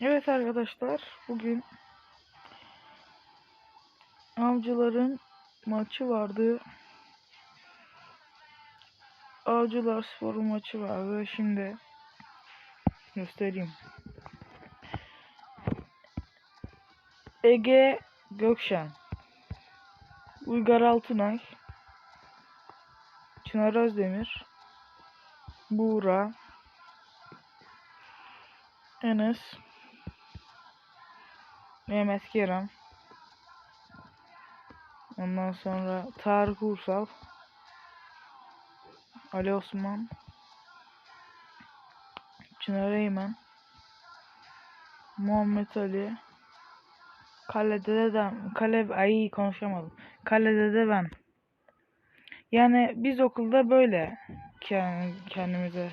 Evet arkadaşlar bugün avcıların maçı vardı. Avcılar sporu maçı vardı. Şimdi göstereyim. Ege Gökşen Uygar Altınay Çınar Özdemir Buğra Enes Mehmet Kerem Ondan sonra Tarık Ursal Ali Osman. Çınar Eymen. Muhammed Ali. Kalede de Kale ay konuşamadım. Kalede de ben. Yani biz okulda böyle kend- kendimize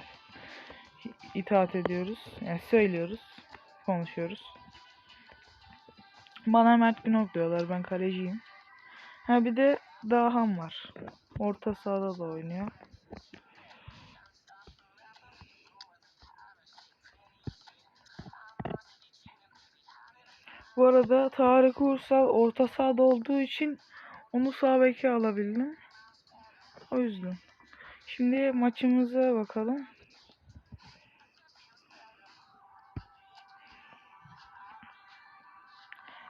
itaat ediyoruz. Yani söylüyoruz, konuşuyoruz. Bana Mert Günok diyorlar. Ben kaleciyim. Ha bir de Dahan var. Orta sahada da oynuyor. Bu arada Tarık Ursal orta sahada olduğu için onu sağ beke alabildim. O yüzden. Şimdi maçımıza bakalım.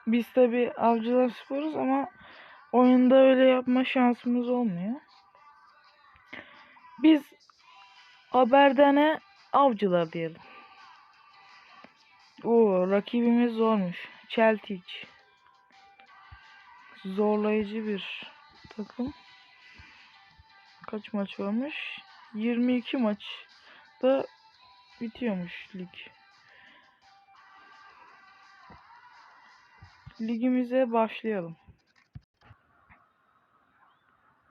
Biz tabi avcılar sporuz ama oyunda öyle yapma şansımız olmuyor. Biz Aberdene avcılar diyelim. O rakibimiz zormuş. Celtic. Zorlayıcı bir takım. Kaç maç varmış? 22 maç da bitiyormuş lig. Ligimize başlayalım.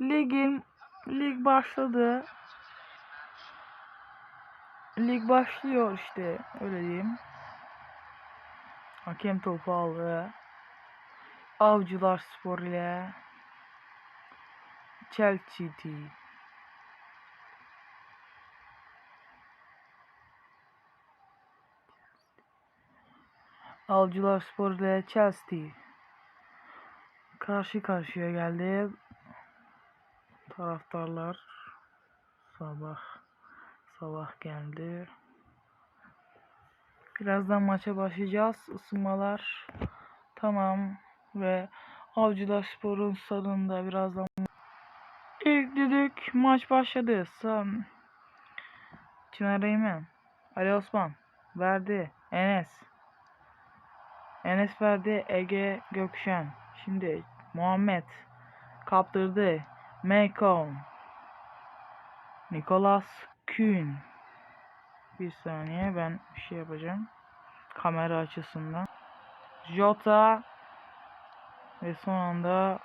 Ligin lig başladı. Lig başlıyor işte öyle diyeyim. Hakem topu aldı. Avcılar Spor ile Chelsea Avcılar Spor ile Chelsea karşı karşıya geldi. Taraftarlar sabah sabah geldi. Birazdan maça başlayacağız. Isınmalar tamam ve Avcılar Spor'un stadında birazdan ilk düdük maç başladı. Son Çınar Eymen Ali Osman verdi. Enes Enes verdi Ege Gökşen. Şimdi Muhammed kaptırdı. Macon. Nicholas Kühn. Bir saniye ben bir şey yapacağım. Kamera açısından. Jota ve son anda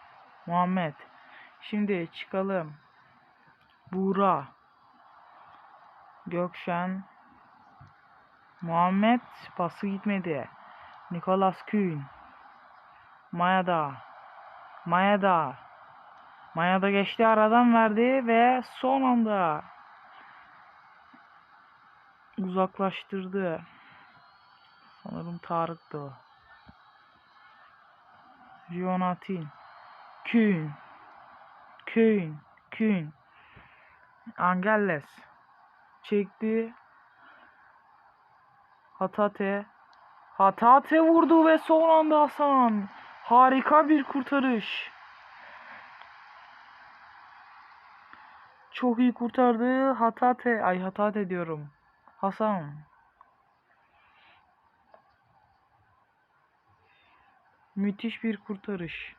Muhammed. Şimdi çıkalım. Buğra. Gökşen. Muhammed pası gitmedi. Nicholas Kühn. Mayada. Mayada. Mayada geçti aradan verdi ve son anda uzaklaştırdı. Sanırım Tarık'tı o. Jonatin. Kühn. Kühn. Kühn. Angelles. Çekti. Hatate. Hatate vurdu ve son anda Hasan. Harika bir kurtarış. Çok iyi kurtardı. Hatate. Ay Hatate diyorum. Hasan. Müthiş bir kurtarış.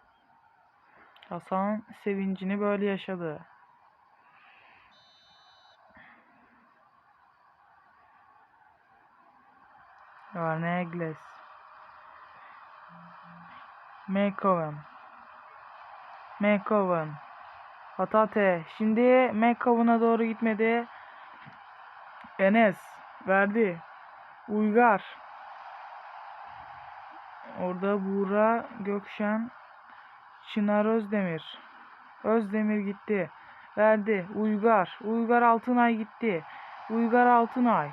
Hasan sevincini böyle yaşadı. Arne Egles. McCowan. McCowan. Hatate. Şimdi McCowan'a doğru gitmedi. Enes. Verdi. Uygar. Orada Buğra Gökşen. Çınar Özdemir. Özdemir gitti. Verdi. Uygar. Uygar Altınay gitti. Uygar Altınay.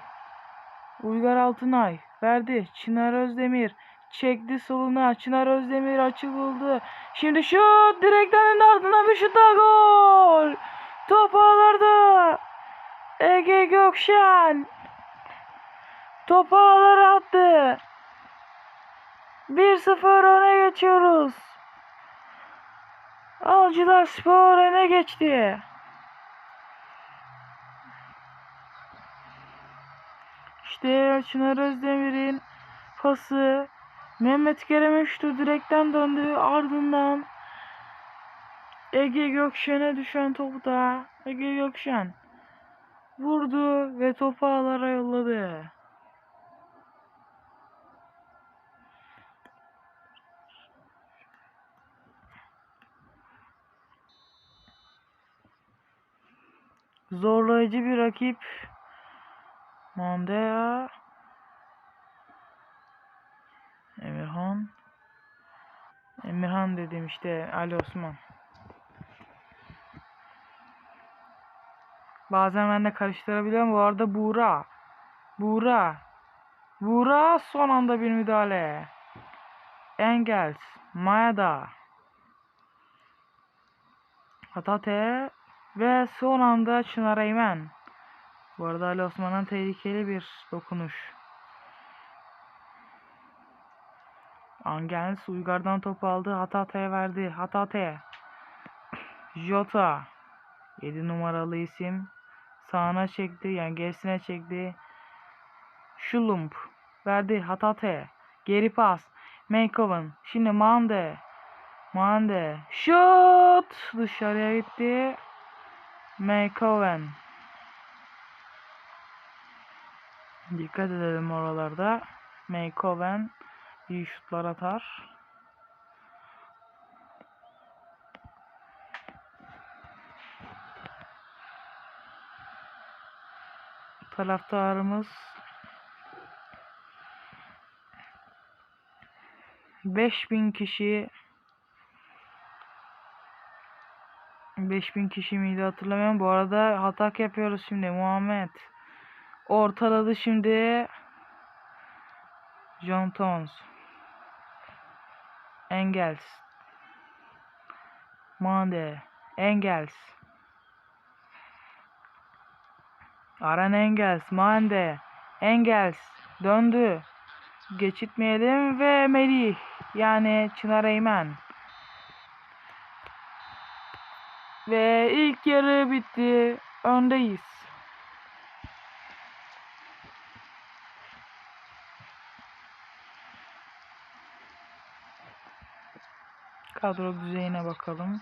Uygar Altınay. Verdi. Çınar Özdemir. Çekti soluna. Çınar Özdemir açıldı. Şimdi şut. Direkten ardından bir şut daha gol. Top ağlarda. Ege Gökşen. Topu ağlara attı. 1-0 öne geçiyoruz. Avcılar Spor öne geçti. İşte Çınar Özdemir'in pası. Mehmet Kerem uçtu direkten döndü ardından Ege Gökşen'e düşen topu da Ege Gökşen vurdu ve topu ağlara yolladı. Zorlayıcı bir rakip. Mandea. Emirhan. Emirhan dedim işte Ali Osman. Bazen ben de karıştırabiliyorum. Bu arada Buğra. Buğra. Buğra son anda bir müdahale. Engels. Maeda. Hatate. Ve son anda Çınar Eymen. Bu arada Ali Osman'ın tehlikeli bir dokunuş. Angels Uygar'dan top aldı. Hatate'ye verdi. Hatate. Jota. 7 numaralı isim. Sağına çekti. Yani gerisine çekti. Şulump. Verdi. Hatate. Geri pas. Maykoven. Şimdi Mande. Mande. Şut. Dışarıya gitti. Maykoven. Dikkat edelim oralarda. Maykoven iyi şutlar atar. Taraftarımız 5000 kişi 5000 kişi miydi hatırlamıyorum. Bu arada hatak yapıyoruz şimdi Muhammed. Ortaladı şimdi. John Tons. Engels. Mande. Engels. Aran Engels. Mande. Engels. Döndü. Geçitmeyelim ve Melih. Yani Çınar Eymen. Ve ilk yarı bitti. Öndeyiz. Kadro düzeyine bakalım.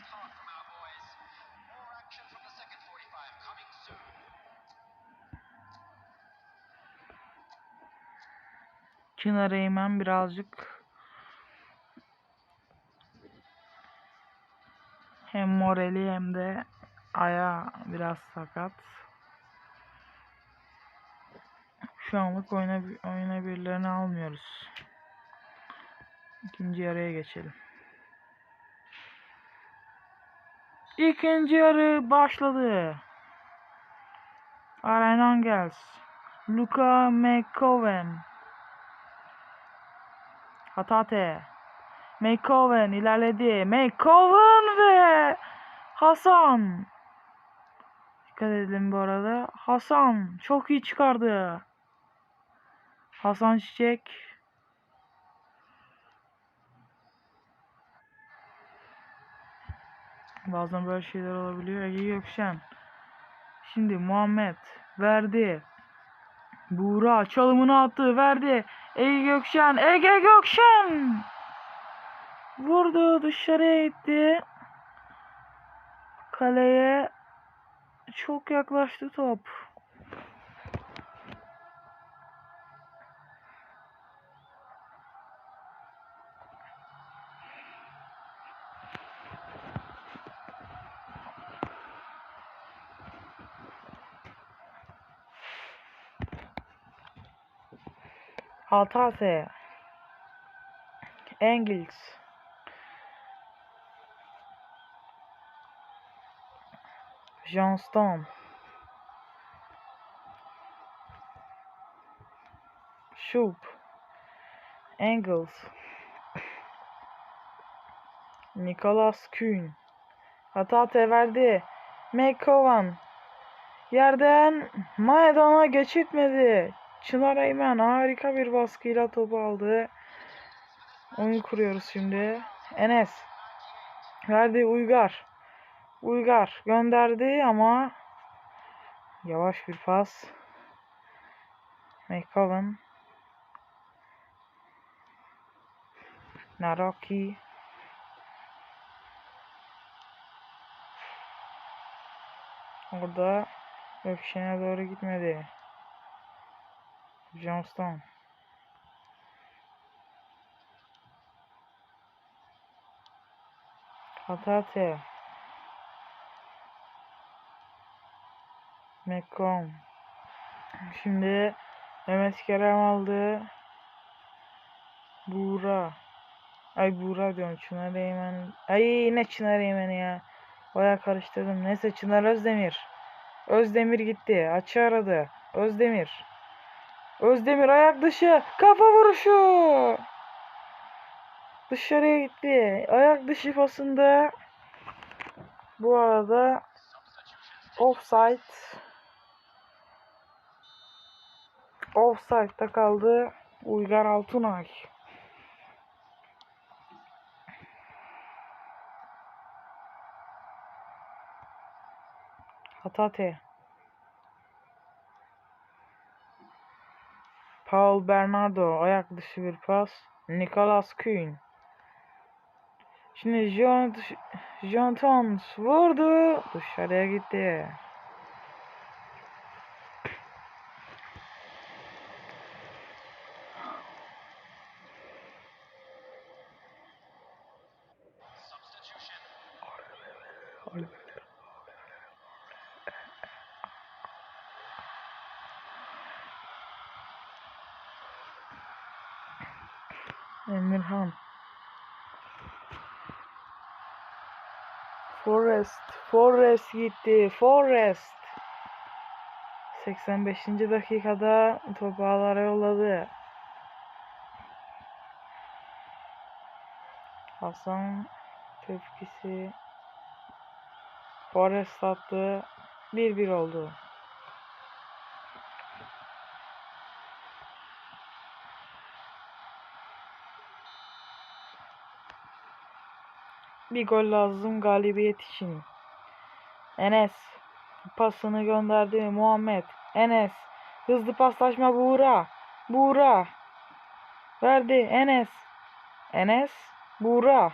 Çınar Eymen birazcık hem morali hem de ayağı biraz sakat. Şu anlık oyuna, oyuna birilerini almıyoruz. İkinci yarıya geçelim. İkinci yarı başladı. Aaron Angels. Luka McCoven. Hatate. McCoven ilerledi. McCoven ve Hasan. Dikkat edelim bu arada. Hasan çok iyi çıkardı. Hasan Çiçek. Bazen böyle şeyler olabiliyor. Ege Gökşen. Şimdi Muhammed verdi. Buğra çalımını attı. Verdi. Ege Gökşen. Ege Gökşen. Vurdu. Dışarıya gitti. Kaleye çok yaklaştı top. Hatase. Engels. Johnston. Şup. Engels. Nicholas Kühn. Hatate verdi. McCowan. Yerden Maedon'a geçitmedi. Çınar Eymen harika bir baskıyla topu aldı. Oyun kuruyoruz şimdi. Enes. Verdi Uygar. Uygar gönderdi ama yavaş bir pas. McCowan. Naroki. Orada Ökşen'e doğru gitmedi. Johnston. Hatate. McComb. Şimdi Mehmet Kerem aldı. Buğra. Ay Buğra diyorum. Çınar Eymen. Ay yine Çınar Eymen ya. Baya karıştırdım. Neyse Çınar Özdemir. Özdemir gitti. Açı aradı. Özdemir. Özdemir ayak dışı. Kafa vuruşu. Dışarıya gitti. Ayak dışı pasında. Bu arada offside. Offside'da kaldı. Uygar Altunay. Hatate. Paul Bernardo ayak dışı bir pas. Nicolas Kühn. Şimdi Jean Jean Tons vurdu. Dışarıya gitti. Emirhan. Forrest. Forrest gitti. Forrest. 85. dakikada topu ağlara yolladı. Hasan tepkisi. Forrest attı. 1-1 oldu. Bir gol lazım galibiyet için. Enes pasını gönderdi Muhammed. Enes hızlı paslaşma Buğra. Buğra verdi Enes. Enes Buğra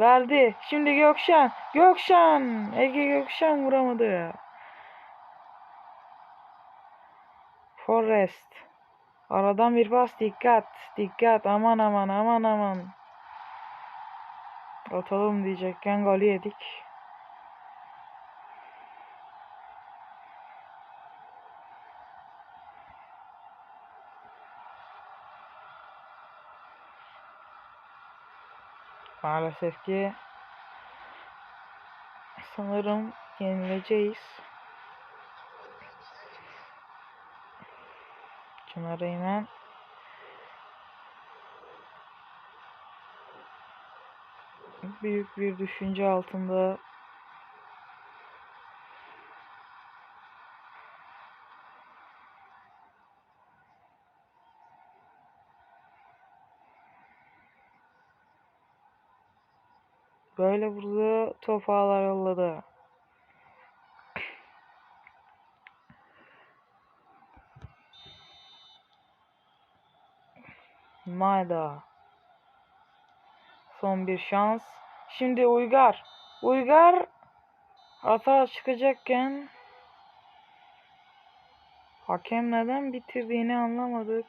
verdi. Şimdi Gökşen. Gökşen. Ege Gökşen vuramadı. Forrest. Aradan bir pas dikkat. Dikkat aman aman aman aman. Atalım diyecekken golü yedik. Maalesef ki sanırım yenileceğiz. Çınar Eymen büyük bir düşünce altında böyle vurdu top ağlar yolladı. Mayda. Son bir şans. Şimdi Uygar. Uygar hata çıkacakken hakem neden bitirdiğini anlamadık.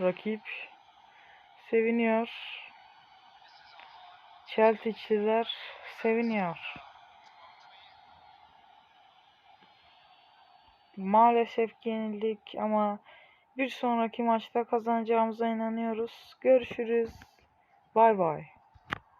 Rakip seviniyor. Chelsea'çiler seviniyor. Maalesef yenildik ama bir sonraki maçta kazanacağımıza inanıyoruz. Görüşürüz. Bye bye.